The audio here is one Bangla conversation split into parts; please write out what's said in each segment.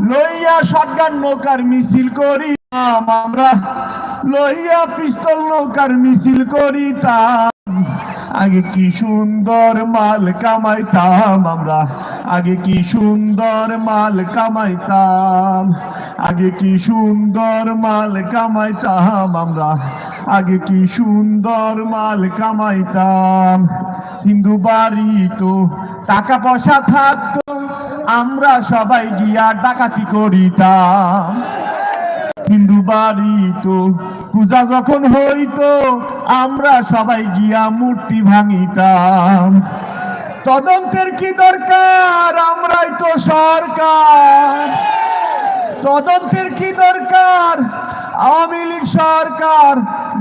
লইয়া শটগান নৌকার মিছিল করিতাম আমরা। লইয়া পিস্তল নৌকার মিছিল করিতাম। আগে কি সুন্দর মাল কামাইতাম আমরা? আগে কি সুন্দর মাল কামাইতাম? আগে কি সুন্দর মাল কামাইতাম আমরা? আগে কি সুন্দর মাল কামাইতাম? হিন্দু বাড়ি তো টাকা পয়সা থাকতো, আমরা সবাই গিয়া ডাকাতি করিতাম। হিন্দু বাড়ি তো পূজা যখন হইতো, আমরা সবাই গিয়া মূর্তি ভাঙিতাম। তদন্তের কি দরকার? আমরাই তো সরকার। তদন্তের কি দরকার? আওয়ামী লীগ সরকার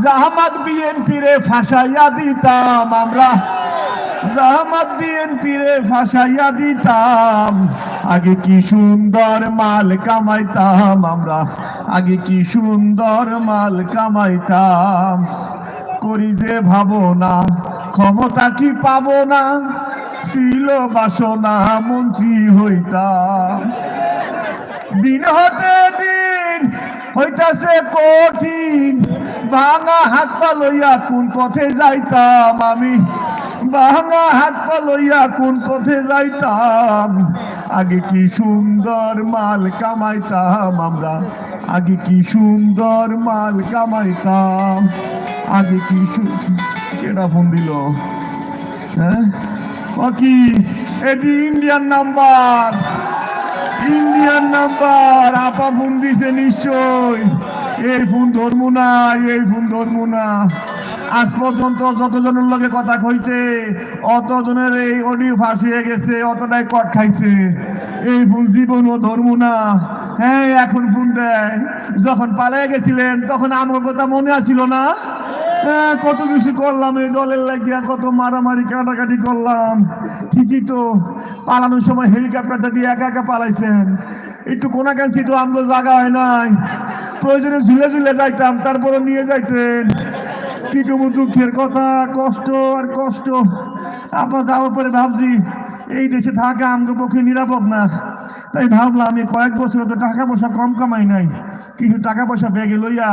জাহামাত বিএনপিরে ফাঁসাইয়া দিতাম আমরা। জাহামাত বিএনপিরে ফাঁসাইয়া দিতাম। আগে কি সুন্দর মাল কামাইতাম আমরা। আগে কি সুন্দর মাল কামাইতাম। করি যে ভাবনা, ক্ষমতা কি পাবো না ছিল বাসনা, মন্ত্রী হইতাম। দিন হতে দিন হইতাছে কঠিন। ভাঙা হাত পা লইয়া কোন পথে যাইতাম আমি। ভাঙা হাত পা লইয়া কোন পথে যাইতাম? আগে কি সুন্দর মাল কামাইতাম আমরা? আগে কি সুন্দর মাল কামাইতাম? আগে কি কেডা ফোন দিল? হ্যাঁ? কি? এটি ইন্ডিয়ান নাম্বার। ইন্ডিয়ান নাম্বার, আপা ফোন দিছে নিশ্চয়। এই ফোন ধরবো না, এই ফোন ধরবো না। আজ পর্যন্ত যতজনের লগে কথা কইছে অতজনের এই অডিও ফাঁস হয়ে গেছে অতটাই কট খাইছে। এই ফোন জীবনও ধরবো না। হ্যাঁ এখন ফোন দেয়। যখন পালিয়ে গেছিলেন তখন আমার কথা মনে আছিল না। হ্যাঁ, কত কিছু করলাম এই দলের লাগিয়া কত মারামারি কাটাকাটি করলাম। ঠিকই তো পালানোর সময় হেলিকপ্টারটা দিয়ে একা একা পালাইছেন। একটু কোনাকাঞ্চি তো আমগো জায়গা হয় নাই। প্রয়োজনে ঝুলে ঝুলে যাইতাম তারপরে নিয়ে যাইতেন। কি দুঃখের কথা, কষ্ট আর কষ্ট। আপা যাওয়ার পরে ভাবছি, এই দেশে থাকা আমগো পক্ষে নিরাপদ না। তাই ভাবলাম আমি কয়েক বছর তো টাকা পয়সা কম কামাই নাই। কিছু টাকা পয়সা ব্যাগে লইয়া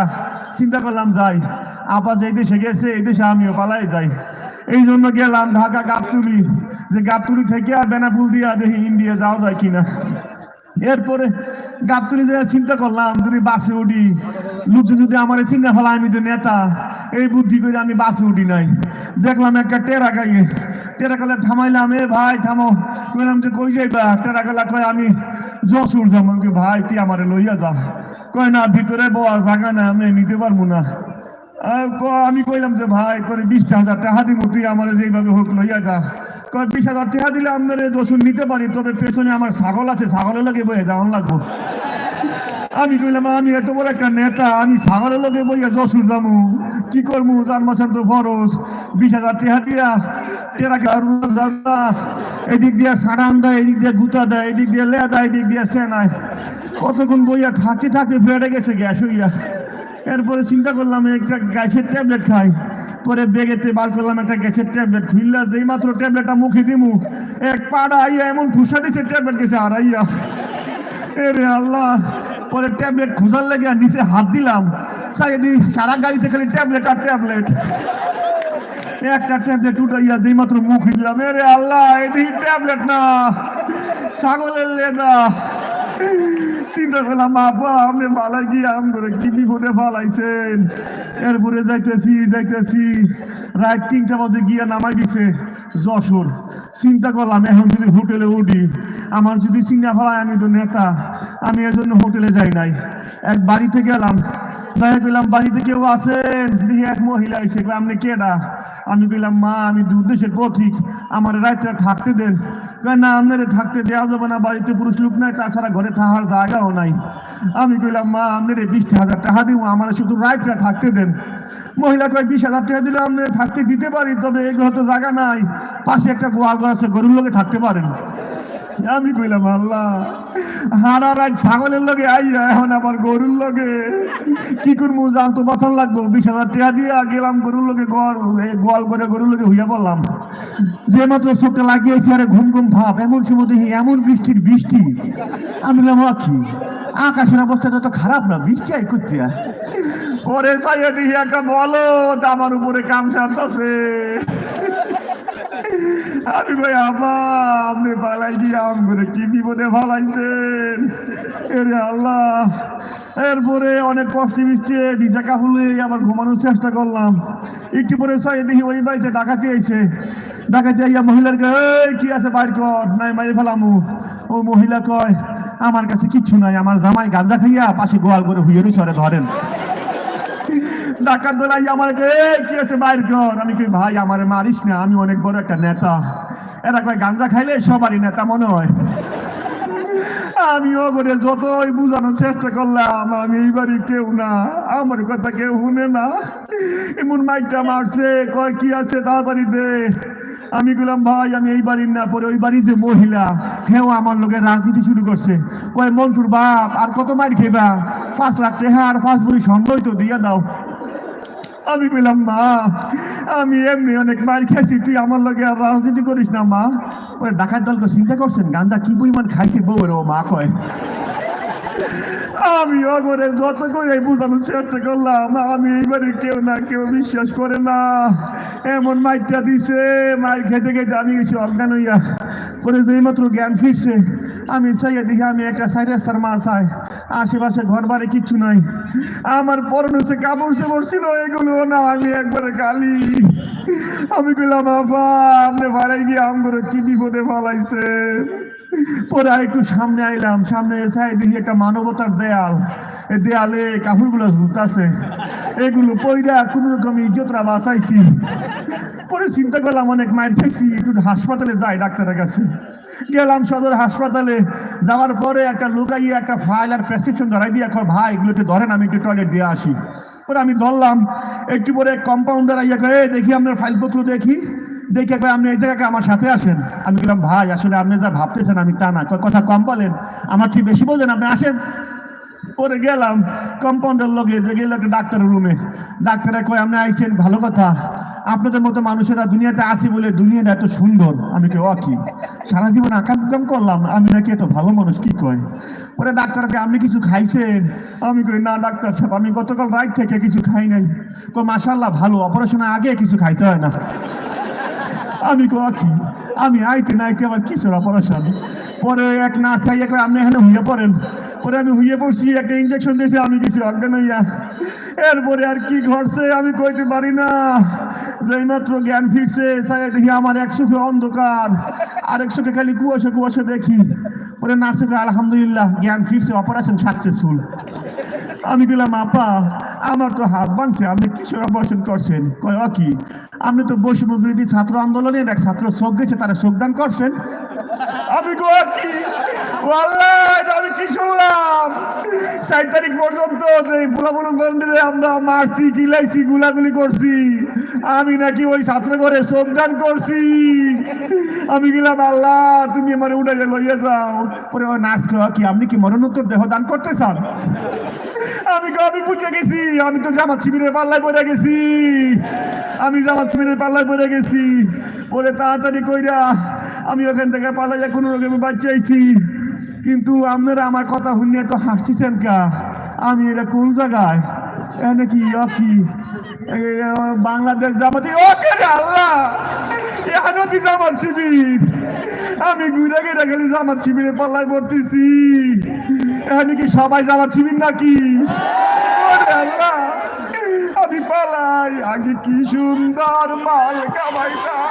চিন্তা করলাম, যাই। আপা যে দেশে গেছে, এই দেশে আমিও পালাই যাই। এই জন্য গেলাম ঢাকা গাবতুলি যে গাবতুলি থেকে আর বেনাপুল দিয়া দেখি ইন্ডিয়া যাওয়া যায় কিনা। এরপরে গাবতুলি যে চিন্তা করলাম, যদি বাসে উঠি লোকজন যদি আমার চিন্তা ফেলা আমি তো নেতা, এই বুদ্ধি করে আমি বাসে উঠি নাই। দেখলাম একটা টেরা গাইয়ে, টেরা গেলে থামাইলাম, এ ভাই, থামো। বললাম যে, কই যাইবা? টেরা গেলা কয়, আমি যশোর যাব। আমি ভাই, তুই আমারে লইয়া যা। কয়, না, ভিতরে বয়া জায়গা না আমি নিতে পারব না। আমি কইলাম যে, ভাই, তোর বিশটা হাজার টাকা দিব তুই আমার যেইভাবে হোক লইয়া যা। বিশ হাজার টাকা দিলে আপনার দোষণ নিতে পারি, তবে পেছনে আমার ছাগল আছে, ছাগলের লাগে বয়ে যাওয়ান লাগবো। আমি কইলাম, আমি এত বড় একটা নেতা, আমি ছাগলের লগে বইয়া যশুর যামু কি করমু যার মাসের তো খরচ বিশ হাজার টাকা দিয়া টেরা দাদা, এদিক দিয়া সারান দেয়, এদিক দিয়ে গুতা দেয়, এদিক দিয়ে লে দেয়, এদিক দিয়ে সেনায়। কতক্ষণ বইয়া থাকতে থাকতে বেড়ে গেছে গ্যাস হইয়া। এরপরে চিন্তা করলাম, একটা গ্যাসের ট্যাবলেট খাই। পরে বেগেতে বার করলাম একটা গ্যাসের ট্যাবলেট। খুললা যেই মাত্র ট্যাবলেটটা মুখে দিমু, এক পাড়া আইয়া এমন ঠুসা দিছে, ট্যাবলেট গেছে আর আইয়া। এরে আল্লাহ, পরে ট্যাবলেট খোঁজার লেগে নিচে হাত দিলাম। সাইদি সারা গাড়িতে খালি ট্যাবলেট আর ট্যাবলেট। একটা ট্যাবলেট উঠাইয়া যেই মাত্র মুখ দিলাম। এরে আল্লাহ এদিকে ট্যাবলেট না, ছাগলের লেদা। চিন্তা করলাম বাবা আপনি মালাই গিয়ে আম করে কি বিপদে ফালাইছেন? এরপরে যাইতেছি যাইতেছি, রাত তিনটা বাজে গিয়া নামাই দিছে যশোর। চিন্তা করলাম, এখন যদি হোটেলে উঠি, আমার যদি চিন্তা ফেলায় আমি তো নেতা, আমি এজন্য হোটেলে যাই নাই। এক বাড়িতে গেলাম যাই কইলাম বাড়িতে কেউ আছেন? এক মহিলা কয়, আপনি কেডা আমি কইলাম মা আমি দু দেশের পথিক। আমার রাত্রে থাকতে দেন। না আপনারে থাকতে দেওয়া যাবে না। বাড়িতে পুরুষ লোক নাই তাছাড়া ঘরে থাকার জায়গাও নাই। আমি কইলাম মা আপনারে বিশ হাজার টাকা দিব। আমার শুধু রাত্রে থাকতে দেন। মহিলা কয় বিশ হাজার টাকা দিলে আপনি থাকতে দিতে পারি তবে এই এগুলো তো জায়গা নাই। পাশে একটা গোয়াল ঘর আছে গরুর লোকে থাকতে পারেন। আমি কইলাম, আল্লাহ হারা রাত ছাগলের লগে আইয়া এখন আবার গরুর লগে। কি করব, জান তো লাগবো। বিশ হাজার টাকা দিয়ে গেলাম গরুর লগে গোয়াল করে গরুর লগে হইয়া বললাম যে মাত্র চোখটা লাগিয়েছি, আরে ঘুম ঘুম ভাব, এমন সময় দেখি এমন বৃষ্টির বৃষ্টি। আমি বললাম, "ও কি আকাশের অবস্থাটা তো খারাপ না, বৃষ্টি আই করতে পরে সাইয়া দেখি একটা বলো আমার উপরে কাম সারতেছে। আমি কই আবা আপনি পালাই দিয়ে আম করে কি বিপদে ফালাইছেন? এরে আল্লাহ এরপরে অনেক কষ্ট মিষ্টি ভিজা কাপড়ে আবার ঘুমানোর চেষ্টা করলাম। একটু পরে সাই দেখি ওই বাড়িতে ডাকাতি আইছে। ডাকাতি আইয়া মহিলার "এই, কি আছে বাইর কর নাই মারি ফেলামু। ও মহিলা কয় আমার কাছে কিচ্ছু নাই আমার জামাই গাঞ্জা খাইয়া পাশে গোয়াল করে হুইয়ে সরে ধরেন। ডাকাত দলাই আমার কি? আছে বাইর কর আমি কই, ভাই, আমার মারিস না, আমি অনেক বড় একটা নেতা। এরা কয়, গাঞ্জা খাইলে সবারই নেতা মনে হয়। আমিও করে যতই বুঝানোর চেষ্টা করলাম, আমি এই কেউ না, আমার কথা কেউ শুনে না। এমন মাইকটা মারছে, কয়, কি আছে, তাড়াতাড়ি দে। আমি বললাম ভাই, আমি এই বাড়ির না, পরে ওই বাড়ির যে মহিলা, হেও আমার লোকের রাজনীতি শুরু করছে। কয়, মন্টুর বাপ, আর কত মার খেবা? পাঁচ লাখ টাকা আর পাঁচ বড়ি সন্দেহ তো দিয়ে দাও। আমি বললাম, মা, আমি এমনি অনেক মার খেয়েছি তুই আমার লগে আর রাজনীতি করিস না, মা। ওরা ডাকাত দলকে চিন্তা করছেন, গান্দা কি পরিমাণ খাইছে বউয়ের ও মা কয়। আমি অগরে যত করে বোঝানোর চেষ্টা করলাম। আমি এইবারে কেউ না, কেউ বিশ্বাস করে না। এমন মাইকটা দিছে, মাইক খেতে খেতে আমি গেছি অজ্ঞান হইয়া করে যেই মাত্র জ্ঞান ফিরছে। আমি চাইয়া দেখি আমি একটা সাইড রাস্তার মাল চাই। আশেপাশে ঘর বাড়ি কিচ্ছু নাই। আমার পরনে হচ্ছে কাপড় চোপড় ছিল, এগুলো না, আমি একবারে গালি আমি কইলাম বাবা আপনি বাড়াই গিয়ে আমগুলো কি বিপদে ফলাইছে? পরে একটু সামনে আইলাম, সামনে এসে দেখি একটা মানবতার দেয়াল। এই দেয়ালে কাপড়গুলো ঝুলতাছে এগুলো পইরা কোন রকম ইজ্জতরা বাঁচাইছি। পরে চিন্তা করলাম, অনেক মায়ের খেয়েছি একটু হাসপাতালে যাই ডাক্তারের কাছে। গেলাম সদর হাসপাতালে, যাওয়ার পরে একটা লুকাইয়ে একটা ফাইল আর প্রেসক্রিপশন ধরাই দিয়ে এখন ভাই, এগুলো একটু ধরেন, আমি একটু টয়লেট দিয়ে আসি। পরে আমি ধরলাম, একটু পরে কম্পাউন্ডার আইয়া কয়ে দেখি আপনার ফাইলপত্র দেখি। দেখে কয়, আপনি এই জায়গায় আমার সাথে আসেন। আমি বললাম, ভাই, আসলে আপনি যা ভাবতেছেন আমি তা না। কথা কম বলেন। আমার ঠিক বেশি বলছেন আপনি আসেন। পরে গেলাম কম্পাউন্ডার লগে গেল ডাক্তারের রুমে। ডাক্তারে কয়, আপনি আইছেন, ভালো কথা। আপনাদের মতো মানুষেরা দুনিয়াতে আসি বলে দুনিয়াটা এত সুন্দর। আমি কে অ, কি? সারা জীবন আকাম কাম করলাম। আমি নাকি এত ভালো মানুষ, কি কয়? পরে ডাক্তারকে আপনি কিছু খাইছেন? আমি কই, না, ডাক্তার সাহেব, আমি গতকাল রাত থেকে কিছু খাই নাই। কয় মাসাল্লাহ ভালো। অপারেশনের আগে কিছু খাইতে হয় না। আমি কো কি? আমি আইতে না আইতে আবার কিসের অপারেশন পরে এক নার্স আইয়া কয়, আপনি এখানে হুইয়ে পড়েন। পরে আমি হুইয়ে পড়ছি, একটা ইঞ্জেকশন দিয়েছি, আমি কিছু অজ্ঞান হইয়া। এরপরে আর কি ঘটছে আমি কইতে পারি না। যেই মাত্র জ্ঞান ফিরছে চাই দেখি আমার এক চোখে অন্ধকার আর এক খালি কুয়াশা কুয়াশা দেখি। পরে নার্সে কয়, আলহামদুলিল্লাহ, জ্ঞান ফিরছে, অপারেশন সাকসেসফুল। আমি বললাম, আপা, আমার তো হাত ভাঙছে, আপনি কিসের অপারেশন করছেন? কয় "ও কি? আপনি তো বৈষম্য বিরোধী ছাত্র আন্দোলনের এক ছাত্র চোখ গেছে, তারা যোগদান করছেন? আমি গো কি? আমি কি শুনলাম? ষাট তারিখ পর্যন্ত আমরা মারছি কিলাইছি গুলাগুলি করছি, আমি নাকি ওই ছাত্র ঘরে যোগদান করছি? আমি গেলাম আল্লাহ, তুমি আমার উঠে লইয়া যাও। পরে নার্স কি, আপনি কি মরণোত্তর দেহ দান করতে চান? আমি আমি বুঝে গেছি। আমি তো জামাত শিবিরের পাল্লায় পড়ে গেছি। আমি জামাত শিবিরের পাল্লায় পড়ে গেছি। পরে তাড়াতাড়ি কইরা আমি ওখান থেকে পালাইয়া কোনো রকমে বাচ্চাইছি কিন্তু আপনারা আমার কথা শুনিয়ে তো হাসতেছেন কা? আমি এটা কোন জায়গায়? এখানে কি কি? বাংলাদেশ জামাতি, ও কে আল্লাহ? এখানে জামাত শিবির। আমি ঘুরে গেলে খালি জামাত শিবিরে পাল্লায় পড়তেছি। এখানে কি সবাই জামাত শিবির নাকি? আমি পালাই আগে কি সুন্দর মাল কামাইতাম